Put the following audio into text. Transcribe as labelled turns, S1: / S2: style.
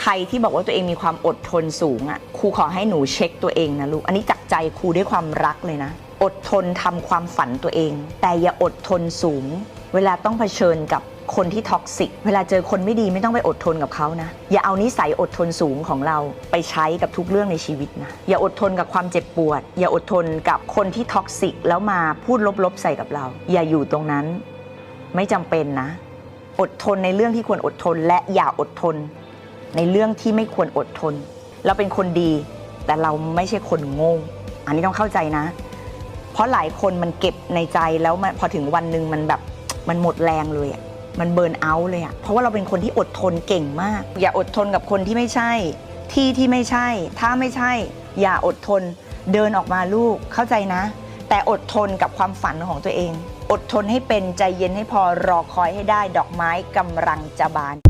S1: ใครที่บอกว่าตัวเองมีความอดทนสูงอะ่ะครูขอให้หนูเช็คตัวเองนะลูก อันนี้จากใจครูด้วยความรักเลยนะ อดทนทำความฝันตัวเอง แต่อย่าอดทนสูง เวลาต้องเผชิญกับคนที่ท็อกซิก เวลาเจอคนไม่ดีไม่ต้องไปอดทนกับเขานะ อย่าเอานิสัยอดทนสูงของเราไปใช้กับทุกเรื่องในชีวิตนะ อย่าอดทนกับความเจ็บปวด อย่าอดทนกับคนที่ท็อกซิกแล้วมาพูดลบๆใส่กับเรา อย่าอยู่ตรงนั้น ไม่จำเป็นนะ อดทนในเรื่องที่ควรอดทนและอย่าอดทน ในเรื่องที่ไม่ควรอดทน เราเป็นคนดี แต่เราไม่ใช่คนโง่อันนี้ต้องเข้าใจนะ เพราะหลายคนมันเก็บในใจแล้วมันพอถึงวันหนึ่งมันแบบมันหมดแรงเลยอะมันเบิร์นเอาเลยอะเพราะว่าเราเป็นคนที่อดทนเก่งมาก อย่าอดทนกับคนที่ไม่ใช่ ที่ที่ไม่ใช่ ถ้าไม่ใช่ อย่าอดทน เดินออกมาลูกเข้าใจนะ แต่อดทนกับความฝันของตัวเอง อดทนให้เป็นใจเย็นให้พอรอคอยให้ได้ดอกไม้กำลังจะบาน